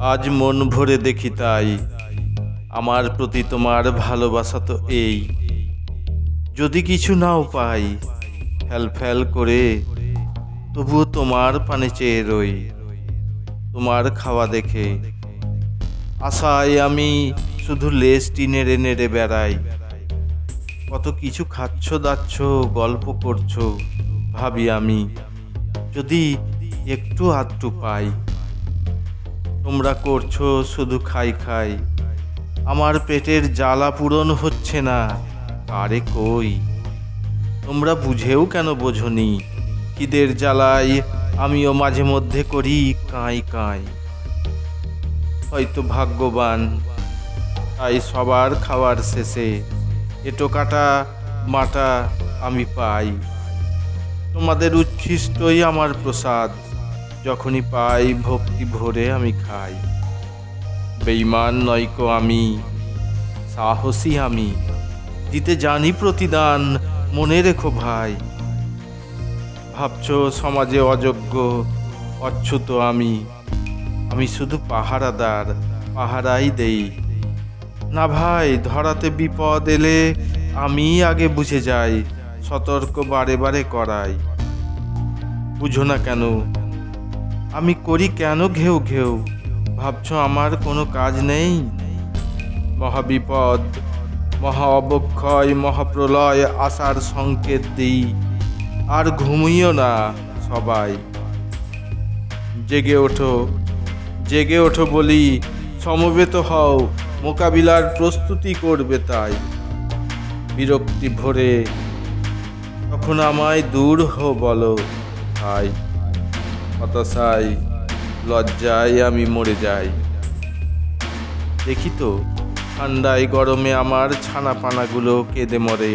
আজ মন ভরে দেখি তাই। আমার প্রতি তোমার ভালোবাসা তো এই। যদি কিছু নাও পাই, ফ্যাল করে, তবুও তোমার পানে চেয়ে রই। তোমার খাওয়া দেখে। আশায় আমি শুধু লেজটি নেড়ে নেড়ে বেড়াই। কত কিছু খাচ্ছ, দাচ্ছ, গল্প করছ, ভাবি আমি। যদি একটু আধটু পাই। তোমরা করছ শুধু খাই খাই। আমার পেটের জ্বালা পূরণ হচ্ছে না। আরে কই? তোমরা বুঝেও কেন বোঝনি? খিদের জ্বালাই আমিও মাঝে মধ্যে করি কাঁই কাঁই। হয়তো ভাগ্যবান, তাই সবার খাওয়ার শেষে এটো কাটা মাটা আমি পাই। তোমাদের উচ্ছিষ্টই আমার প্রসাদ। যখনই পাই ভক্তি ভরে আমি খাই। বেইমান নয়কো আমি, সাহসী আমি। দিতে জানি প্রতিদান, মনে রেখো ভাই। ভাবছ সমাজে অযোগ্য, অচ্যুত আমি। আমি শুধু পাহারাদার, পাহারাই দেই। না ভাই, ধরাতে বিপদ এলে আমি আগে বুঝে যাই, সতর্ক বারে বারে করাই। বুঝো না কেন আমি করি কেন ঘেউ ঘেউ? ভাবছ আমার কোনো কাজ নেই? মহাবিপদ, মহা অবক্ষয়, মহাপ্রলয় আসার সংকেত দিই। আর ঘুমিও না সবাই। জেগে ওঠো জেগে ওঠো বলি, সমবেত হও, মোকাবিলার প্রস্তুতি করবে তাই। বিরক্তি ভরে, তখন আমায় দূর হো বলো হাই হতাশায় লজ্জায় আমি মরে যাই। দেখি তো ঠান্ডায় গরমে আমার ছানা পানাগুলো কেঁদে মরে,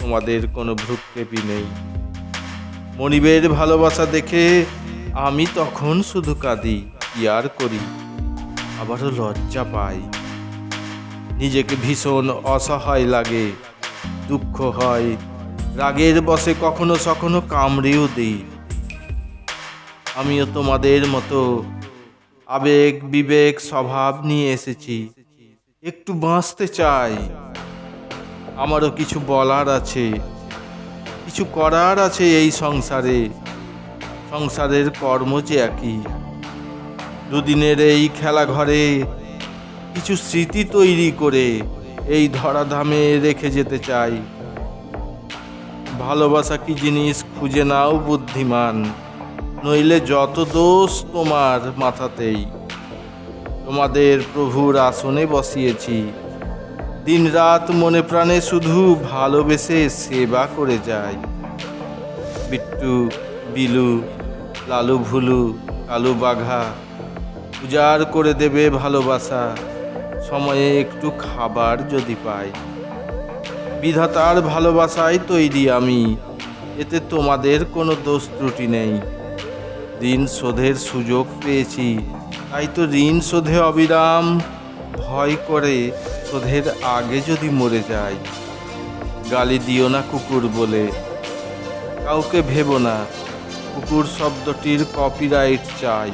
তোমাদের কোনো ভ্রুক্ষেপই নেই। মনিবের ভালোবাসা দেখে আমি তখন শুধু কাঁদি, কি আর করি? আবারও লজ্জা পাই। নিজেকে ভীষণ অসহায় লাগে, দুঃখ হয়। রাগের বসে কখনো সখনো কামড়েও দিই। আমিও তোমাদের মতো আবেগ, বিবেক, স্বভাব নিয়ে এসেছি। একটু বাঁচতে চাই। আমারও কিছু বলার আছে। কিছু করার আছে এই সংসারে। সংসারের কর্ম যে একই। দুদিনের এই খেলা ঘরে কিছু স্মৃতি তৈরি করে এই ধরাধামে রেখে যেতে চাই। ভালোবাসা কি জিনিস খুঁজে নাও বুদ্ধিমান। নইলে যত দোষ তোমার মাথাতেই, তোমাদের প্রভুর আসনে বসিয়েছি। দিনরাত মনে প্রাণে শুধু ভালোবেসে সেবা করে যায় বিট্টু, বিলু, লালু ভুলু, কালু বাঘা, উজাড় করে দেবে ভালোবাসা, সময়ে একটু খাবার যদি পাই। বিধাতার ভালোবাসায় তৈরি আমি, এতে তোমাদের কোনো দোষ ত্রুটি নেই। ঋণ শোধের সুযোগ পেয়েছি। তাই তো ঋণ শোধে অবিরাম ভয় করে শোধের আগে যদি মরে যায় গালি দিও না কুকুর বলে। কাউকে ভেবো না, কুকুর শব্দটির কপিরাইট চাই।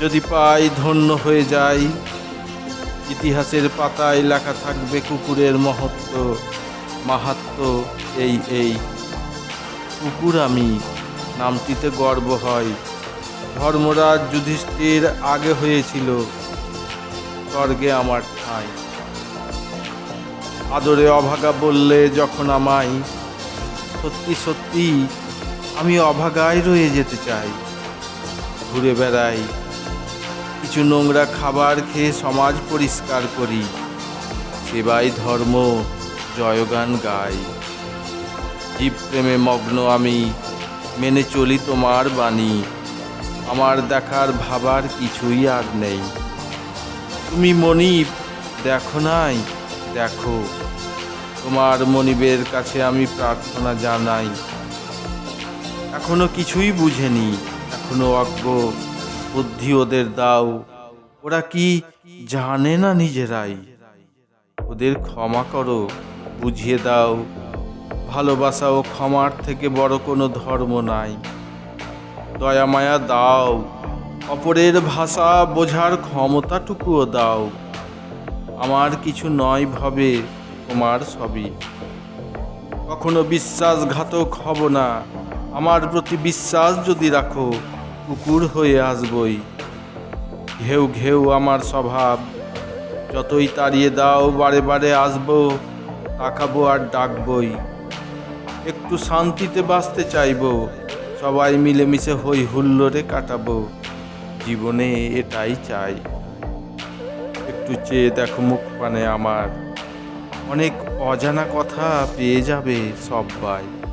যদি পাই ধন্য হয়ে যাই, ইতিহাসের পাতায় লেখা থাকবে কুকুরের মহত্ব মাহাত্ম এই এই। কুকুর আমি। নামটিতে গর্ব হয়। ধর্মরাজ যুধিষ্ঠির আগে হয়েছিল। স্বর্গে আমার ঠাঁই। আদরে অভাগা বললে যখন আমায়, সত্যি সত্যি, আমি অভাগায় রয়ে যেতে চাই। ঘুরে বেড়াই, কিছু নোংরা খাবার খেয়ে সমাজ পরিষ্কার করি। সেবাই ধর্ম, জয়গান গাই। জীব প্রেমে মগ্ন আমি মেনে চলি তোমার বাণী। আমার দেখার ভাবার কিছুই আর নেই। তুমি মনিব, দেখো নাই? দেখো। তোমার মনিবের কাছে আমি প্রার্থনা জানাই। এখনও কিছুই বুঝেনি। এখনও অজ্ঞ। বুদ্ধি ওদের দাও। ওরা কি জানে না নিজেরাই? ওদের ক্ষমা করো, বুঝিয়ে দাও। ভালোবাসা ও ক্ষমার থেকে বড় কোনো ধর্ম নাই। দয়া মায়া দাও, অপরের ভাষা বোঝার ক্ষমতাটুকুও দাও। আমার কিছু নয় ভাবে, তোমার সবই। কখনো বিশ্বাসঘাতক হব না। আমার প্রতি বিশ্বাস যদি রাখো, কুকুর হয়ে আসবই। ঘেউ ঘেউ আমার স্বভাব। যতই তাড়িয়ে দাও, বারে বারে আসব, তাকাবো আর ডাকবই। একটু শান্তিতে বাঁচতে চাইব। সবাই মিলেমিশে হই হুল্লোরে কাটাবো। জীবনে এটাই চাই। একটু চেয়ে দেখো মুখ পানে আমার। অনেক অজানা কথা পেয়ে যাবে সব্বাই।